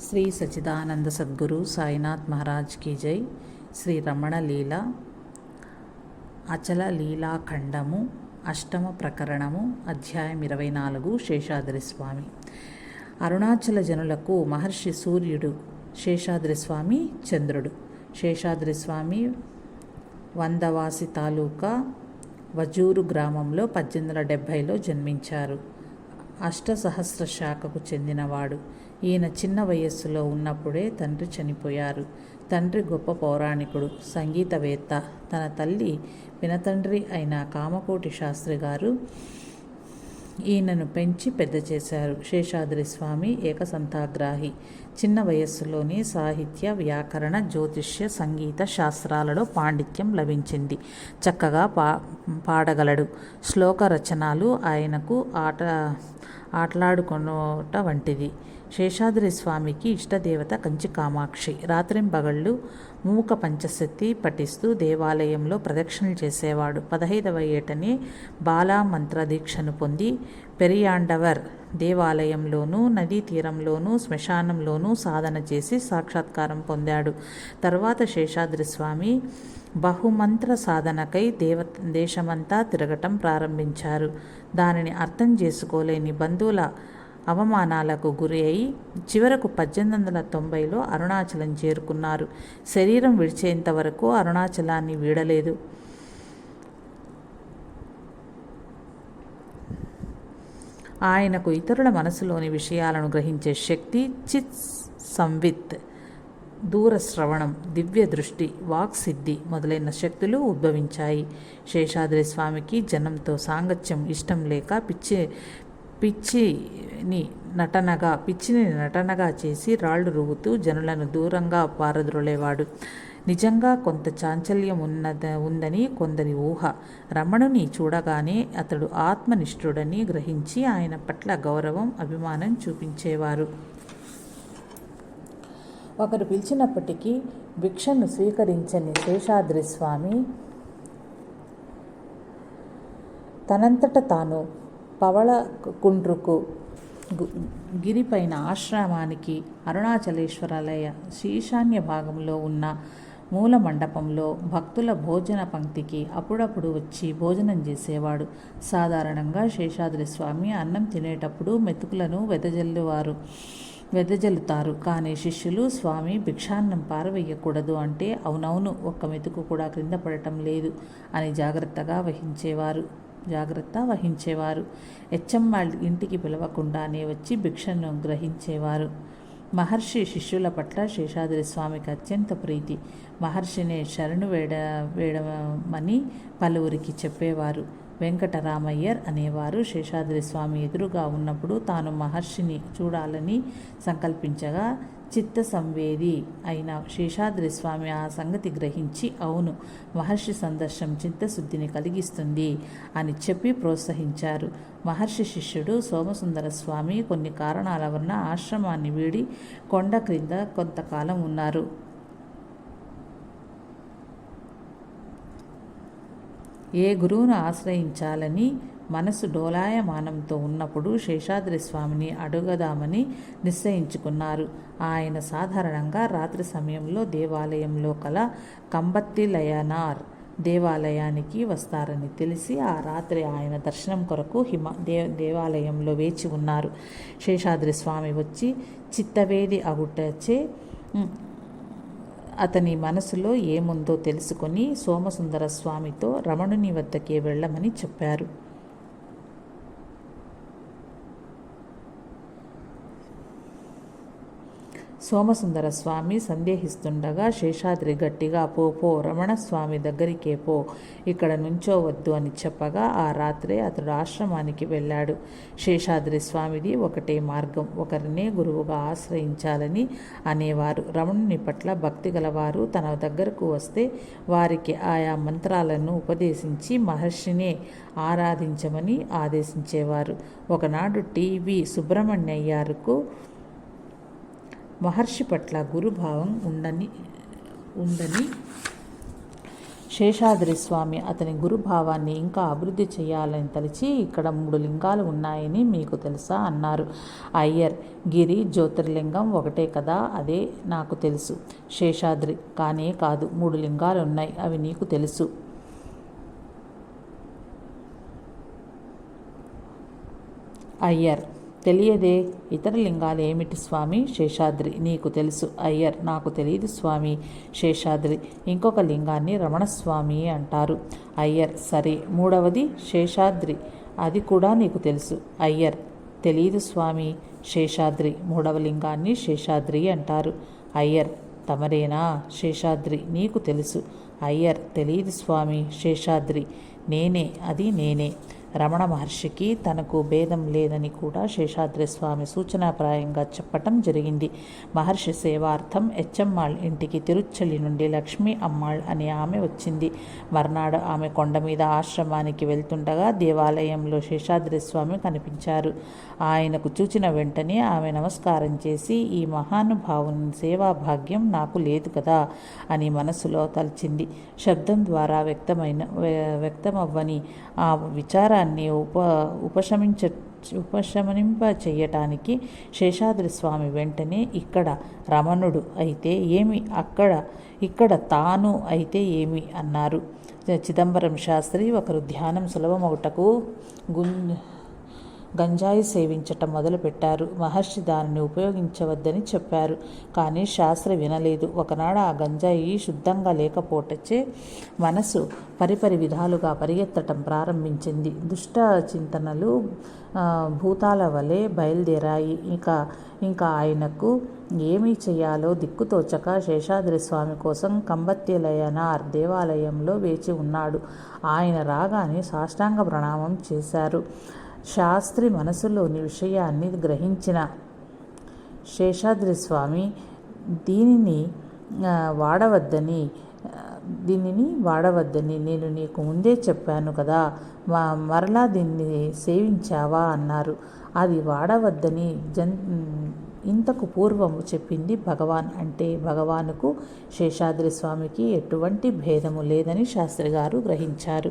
శ్రీ సచిదానంద సద్గురు సాయినాథ్ మహారాజ్ కీ జై. శ్రీ రమణ లీల అచల లీలాఖండము అష్టమ ప్రకరణము అధ్యాయం ఇరవై నాలుగు శేషాద్రి స్వామి. అరుణాచల జనులకు మహర్షి సూర్యుడు శేషాద్రి స్వామి చంద్రుడు. శేషాద్రి స్వామి వందవాసి తాలూకా వజూరు గ్రామంలో పద్దెనిమిది వందల డెబ్భైలో జన్మించారు. అష్టసహస్ర శాఖకు చెందినవాడు. ఈయన చిన్న వయస్సులో ఉన్నప్పుడే తండ్రి చనిపోయారు. తండ్రి గొప్ప పౌరాణికుడు సంగీతవేత్త. తన తల్లి వినతండ్రి అయిన కామకోటి శాస్త్రి గారు ఈయనను పెంచి పెద్ద చేశారు. శేషాద్రి స్వామి ఏకసంతాగ్రాహి. చిన్న వయస్సులోనే సాహిత్య వ్యాకరణ జ్యోతిష్య సంగీత శాస్త్రాలలో పాండిత్యం లభించింది. చక్కగా పా పాడగలడు. శ్లోక రచనలు ఆయనకు ఆట ఆటలాడుకొనట వంటిది. శేషాద్రి స్వామికి ఇష్టదేవత కంచి కామాక్షి రాత్రింబగళ్ళు మూక పంచశక్తి పఠిస్తూ దేవాలయంలో ప్రదక్షిణలు చేసేవాడు. పదహైదవ ఏటనే బాలా మంత్ర దీక్షను పొంది పెరియాండవర్ దేవాలయంలోనూ నదీ తీరంలోనూ శ్మశానంలోనూ సాధన చేసి సాక్షాత్కారం పొందాడు. తర్వాత శేషాద్రి స్వామి బహుమంత్ర సాధనకై దేవ దేశమంతా తిరగటం ప్రారంభించారు. దానిని అర్థం చేసుకోలేని బంధువుల అవమానాలకు గురి అయి చివరకు పద్దెనిమిది వందల తొంభైలో అరుణాచలం చేరుకున్నారు. శరీరం విడిచేంత వరకు అరుణాచలాన్ని వీడలేదు. ఆయనకు ఇతరుల మనసులోని విషయాలను గ్రహించే శక్తి చిత్ సంవిత్ దూరశ్రవణం దివ్య దృష్టి వాక్సిద్ధి మొదలైన శక్తులు ఉద్భవించాయి. శేషాద్రి స్వామికి జనంతో సాంగత్యం ఇష్టం లేక పిచ్చి పిచ్చిని నటనగా పిచ్చిని నటనగా చేసి రాళ్ళు రువ్వుతూ జనులను దూరంగా పారద్రోలేవాడు. నిజంగా కొంత చాంచల్యం ఉన్నద ఉందని కొందరి ఊహ. రమణుని చూడగానే అతడు ఆత్మనిష్ఠుడని గ్రహించి ఆయన పట్ల గౌరవం అభిమానం చూపించేవారు. ఒకరు పిలిచినప్పటికీ భిక్షను స్వీకరించని శేషాద్రి స్వామి తనంతట తాను పవళ కుండ్రుకు గిరిపైన ఆశ్రమానికి అరుణాచలేశ్వరాలయ శీశాన్య భాగంలో ఉన్న మూల మండపంలో భక్తుల భోజన పంక్తికి అప్పుడప్పుడు వచ్చి భోజనం చేసేవాడు. సాధారణంగా శేషాద్రి స్వామి అన్నం తినేటప్పుడు మెతుకులను వెదజల్లువారు వెదజల్లుతారు. కానీ శిష్యులు స్వామి భిక్షాన్నం పారవేయకూడదు అంటే అవునవును ఒక్క మెతుకు కూడా క్రింద పడటం లేదు అని జాగ్రత్తగా వహించేవారు. జాగ్రత్త వహించేవారు. హెచ్ఎం వాళ్ళ ఇంటికి పిలవకుండానే వచ్చి భిక్షను గ్రహించేవారు. మహర్షి శిష్యుల పట్ల శేషాద్రి స్వామికి అత్యంత ప్రీతి. మహర్షిని శరణు వేడ వేడమని పలువురికి చెప్పేవారు. వెంకటరామయ్యర్ అనేవారు శేషాద్రి స్వామి ఎదురుగా ఉన్నప్పుడు తాను మహర్షిని చూడాలని సంకల్పించగా చిత్త సంవేది అయిన శేషాద్రి స్వామి ఆ సంగతి గ్రహించి అవును మహర్షి సందర్శనం చిత్తశుద్ధిని కలిగిస్తుంది అని చెప్పి ప్రోత్సహించారు. మహర్షి శిష్యుడు సోమసుందర స్వామి కొన్ని కారణాల వలన ఆశ్రమాన్ని వీడి కొండ క్రింద కొంతకాలం ఉన్నారు. ఏ గురువును ఆశ్రయించాలని మనసు డోలాయమానంతో ఉన్నప్పుడు శేషాద్రి స్వామిని అడుగదామని నిశ్చయించుకున్నారు. ఆయన సాధారణంగా రాత్రి సమయంలో దేవాలయంలో కల కంబత్తిలయనార్ దేవాలయానికి వస్తారని తెలిసి ఆ రాత్రి ఆయన దర్శనం కొరకు హిమ దే దేవాలయంలో వేచి ఉన్నారు. శేషాద్రి స్వామి వచ్చి చిత్తవేది అగుటచే అతని మనసులో ఏముందో తెలుసుకొని సోమసుందర స్వామితో రమణుని వద్దకే వెళ్ళమని చెప్పారు. సోమసుందర స్వామి సందేహిస్తుండగా శేషాద్రి గట్టిగా పో పో రమణస్వామి దగ్గరికే పో ఇక్కడ నుంచోవద్దు అని చెప్పగా ఆ రాత్రే అతడు ఆశ్రమానికి వెళ్ళాడు. శేషాద్రి స్వామిది ఒకటే మార్గం ఒకరినే గురువుగా ఆశ్రయించాలని అనేవారు. రమణుని పట్ల భక్తి గలవారు తన దగ్గరకు వస్తే వారికి ఆయా మంత్రాలను ఉపదేశించి మహర్షినే ఆరాధించమని ఆదేశించేవారు. ఒకనాడు టీవీ సుబ్రహ్మణ్యయ్యారుకు మహర్షి పట్ల గురుభావం ఉండని ఉందని శేషాద్రి స్వామి అతని గురుభావాన్ని ఇంకా అభివృద్ధి చేయాలని తలిచి ఇక్కడ మూడు లింగాలు ఉన్నాయని మీకు తెలుసా అన్నారు. అయ్యర్ గిరి జ్యోతిర్లింగం ఒకటే కదా? అదే నాకు తెలుసు. శేషాద్రి కానే కాదు మూడు లింగాలు ఉన్నాయి అవి నీకు తెలుసు. అయ్యర్ తెలియదే. ఇతర లింగాలు ఏమిటి స్వామి? శేషాద్రి. నీకు తెలుసు. అయ్యర్ నాకు తెలియదు స్వామి. శేషాద్రి. ఇంకొక లింగాన్ని రమణస్వామి అంటారు. అయ్యర్ సరే. మూడవది శేషాద్రి. అది కూడా నీకు తెలుసు. అయ్యర్ తెలియదు స్వామి. శేషాద్రి. మూడవ లింగాన్ని శేషాద్రి అంటారు. అయ్యర్ తమరేనా? శేషాద్రి. నీకు తెలుసు. అయ్యర్ తెలియదు స్వామి. శేషాద్రి. నేనే అది నేనే. రమణ మహర్షికి తనకు భేదం లేదని కూడా శేషాద్రి స్వామి సూచనాప్రాయంగా చెప్పటం జరిగింది. మహర్షి సేవార్థం హెచ్చమ్మాళ్ ఇంటికి తిరుచ్చలి నుండి లక్ష్మీ అమ్మాళ్ అనే ఆమె వచ్చింది. మర్నాడు ఆమె కొండ మీద ఆశ్రమానికి వెళ్తుండగా దేవాలయంలో శేషాద్రి స్వామి కనిపించారు. ఆయనకు చూచిన వెంటనే ఆమె నమస్కారం చేసి ఈ మహానుభావుని సేవా భాగ్యం నాకు లేదు కదా అని మనసులో తలచింది. శబ్దం ద్వారా వ్యక్తమైన వ్యక్తమవ్వని ఆ విచారాన్ని ఉప ఉపశమించ ఉపశమనింప చేయటానికి శేషాద్రి స్వామి వెంటనే ఇక్కడ రమణుడు అయితే ఏమి అక్కడ ఇక్కడ తాను అయితే ఏమి అన్నారు. చిదంబరం శాస్త్రి ఒకరు ధ్యానం సులభమొకటకు గుం గంజాయి సేవించటం మొదలుపెట్టారు. మహర్షి దానిని ఉపయోగించవద్దని చెప్పారు. కానీ శాస్త్రి వినలేదు. ఒకనాడు ఆ గంజాయి శుద్ధంగా లేకపోవటచ్చే మనసు పరిపరి విధాలుగా పరిగెత్తటం ప్రారంభించింది. దుష్ట చింతనలు భూతాల వలె బయలుదేరాయి. ఇంకా ఇంకా ఆయనకు ఏమీ చేయాలో దిక్కుతోచక శేషాద్రి స్వామి కోసం కంబత్యలయనార్ దేవాలయంలో వేచి ఉన్నాడు. ఆయన రాగానే సాష్టాంగ ప్రణామం చేశారు. శాస్త్రి మనసులోని విషయాన్ని గ్రహించిన శేషాద్రి స్వామి దీనిని వాడవద్దని దీనిని వాడవద్దని నేను నీకు ముందే చెప్పాను కదా మరలా దీన్ని సేవించావా అన్నారు. అది వాడవద్దని జన్ ఇంతకు పూర్వం చెప్పింది భగవాన్ అంటే భగవానుకు శేషాద్రి స్వామికి ఎటువంటి భేదము లేదని శాస్త్రి గారు గ్రహించారు.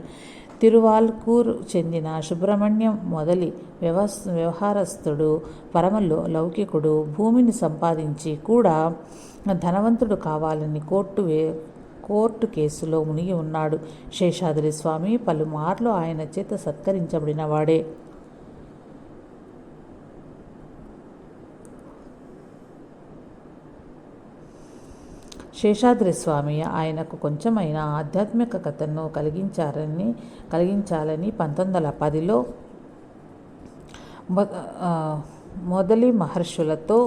తిరువాల్కూర్ చెందిన సుబ్రహ్మణ్యం మొదలి వ్యవస్ వ్యవహారస్తుడు పరమలో లౌకికుడు భూమిని సంపాదించి కూడా ధనవంతుడు కావాలని కోర్టు వే కోర్టు కేసులో మునిగి ఉన్నాడు. శేషాద్రి స్వామి పలుమార్లు ఆయన చేత సత్కరించబడినవాడే వాడే శేషాద్రి స్వామి ఆయనకు కొంచెమైనా ఆధ్యాత్మిక కథను కలిగించారని కలిగించాలని పంతొమ్మిది వందల పదిలో మొదలి మహర్షులతో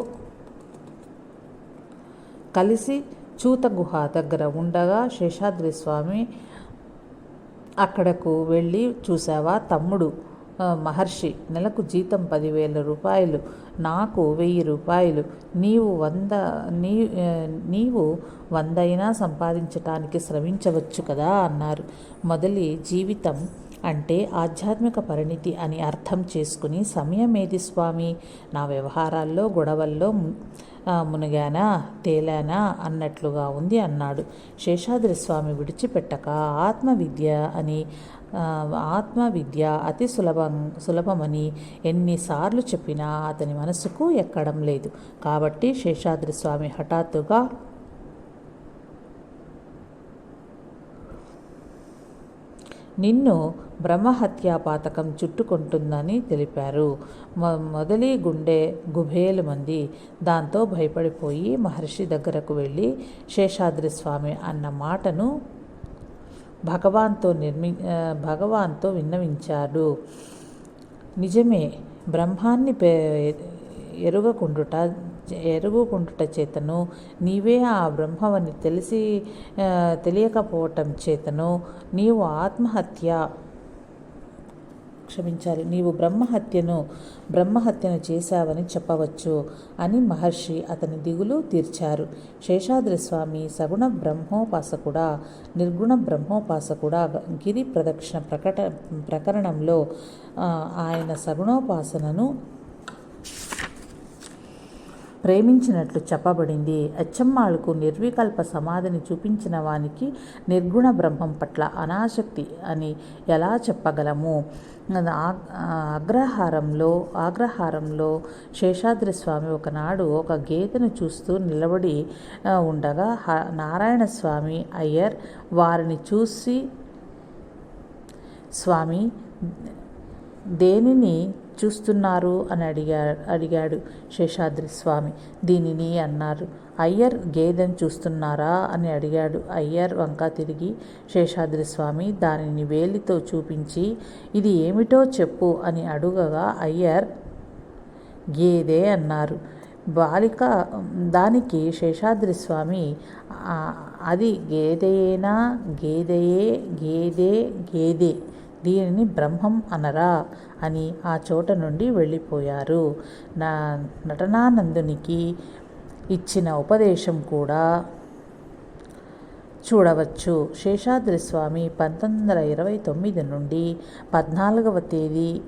కలిసి చూత గుహ దగ్గర ఉండగా శేషాద్రి స్వామి అక్కడకు వెళ్ళి చూసావా తమ్ముడు? మహర్షి నెలకు జీతం పదివేల రూపాయలు నాకు వెయ్యి రూపాయలు. నీవు వంద నీ నీవు వందైనా సంపాదించటానికి శ్రమించవచ్చు కదా అన్నారు. మొదలి జీవితం అంటే ఆధ్యాత్మిక పరిణితి అని అర్థం చేసుకుని సమయం ఏది స్వామి? నా వ్యవహారాల్లో గొడవల్లో మునిగానా తేలానా అన్నట్లుగా ఉంది అన్నాడు. శేషాద్రి స్వామి విడిచిపెట్టక ఆత్మవిద్య అని ఆత్మ విద్య అతి సులభం సులభమని ఎన్నిసార్లు చెప్పినా అతని మనసుకు ఎక్కడం లేదు. కాబట్టి శేషాద్రి స్వామి హఠాత్తుగా నిన్ను బ్రహ్మహత్యా పాతకం చుట్టుకుంటుందని తెలిపారు. మొదలి గుండె గుబేలు మంది దాంతో భయపడిపోయి మహర్షి దగ్గరకు వెళ్ళి శేషాద్రి స్వామి అన్న మాటను భగవాన్తో నిర్మి భగవాన్తో విన్నవించాడు. నిజమే బ్రహ్మాన్ని ఎరుగకుండుట ఎరుగుకుంటుట చేతను నీవే ఆ బ్రహ్మవని తెలిసి తెలియకపోవటం చేతను నీవు ఆత్మహత్య క్షమించాలి. నీవు బ్రహ్మహత్యను బ్రహ్మహత్యను చేశావని చెప్పవచ్చు అని మహర్షి అతని దిగులు తీర్చారు. శేషాద్రి స్వామి సగుణ బ్రహ్మోపాసకుడా నిర్గుణ బ్రహ్మోపాసకుడా గిరి ప్రదక్షిణ ప్రకట ప్రకరణంలో ఆయన సగుణోపాసనను ప్రేమించినట్లు చెప్పబడింది. అచ్చమ్మాళ్ళకు నిర్వికల్ప సమాధిని చూపించిన వానికి నిర్గుణ బ్రహ్మం పట్ల అనాసక్తి అని ఎలా చెప్పగలము? అగ్రహారంలో ఆగ్రహారంలో శేషాద్రి స్వామి ఒకనాడు ఒక గేదెను చూస్తూ నిలబడి ఉండగా నారాయణ స్వామి అయ్యర్ వారిని చూసి స్వామి దేనిని చూస్తున్నారు అని అడిగా అడిగాడు శేషాద్రి స్వామి దీనిని అన్నారు. అయ్యర్ గేదెను చూస్తున్నారా అని అడిగాడు. అయ్యర్ వంక తిరిగి శేషాద్రి స్వామి దానిని వేలితో చూపించి ఇది ఏమిటో చెప్పు అని అడుగగా అయ్యర్ గేదె అన్నారు. బాలిక దానికి శేషాద్రి స్వామి అది గేదెయేనా? గేదెయే? గేదే? గేదె? దీనిని బ్రహ్మం అనరా అని ఆ చోట నుండి వెళ్ళిపోయారు. నా నటనానందునికి ఇచ్చిన ఉపదేశం కూడా చూడవచ్చు. శేషాద్రి స్వామి పంతొమ్మిది వందల ఇరవై తొమ్మిది నుండి పద్నాలుగవ తేదీ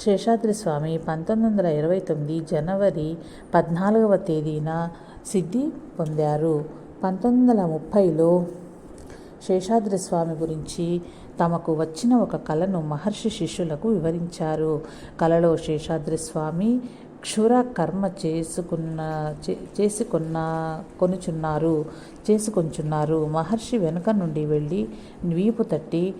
శేషాద్రి స్వామి పంతొమ్మిది వందల ఇరవై తొమ్మిది జనవరి పద్నాలుగవ తేదీన సిద్ధి పొందారు. పంతొమ్మిది వందల ముప్పైలో శేషాద్రి స్వామి గురించి తమకు వచ్చిన ఒక కళను మహర్షి శిష్యులకు వివరించారు. కళలో శేషాద్రి స్వామి క్షుర కర్మ చేసుకున్న చే- చేసుకున్న కొనుచున్నారు చేసుకొంచున్నారు. మహర్షి వెనుక నుండి వెళ్ళి వీపు తట్టి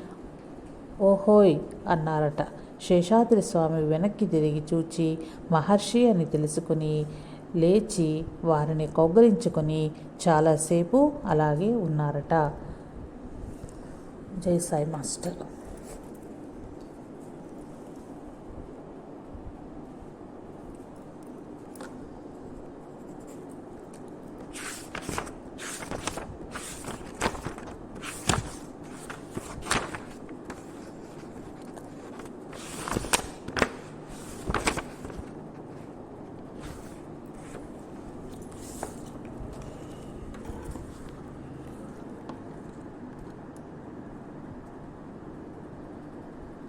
ఓహోయ్ అన్నారట. శేషాద్రి స్వామి వెనక్కి తిరిగి చూచి మహర్షి అని తెలుసుకుని లేచి వారిని కౌగలించుకొని చాలాసేపు అలాగే ఉన్నారట. జై సాయి మాస్టర్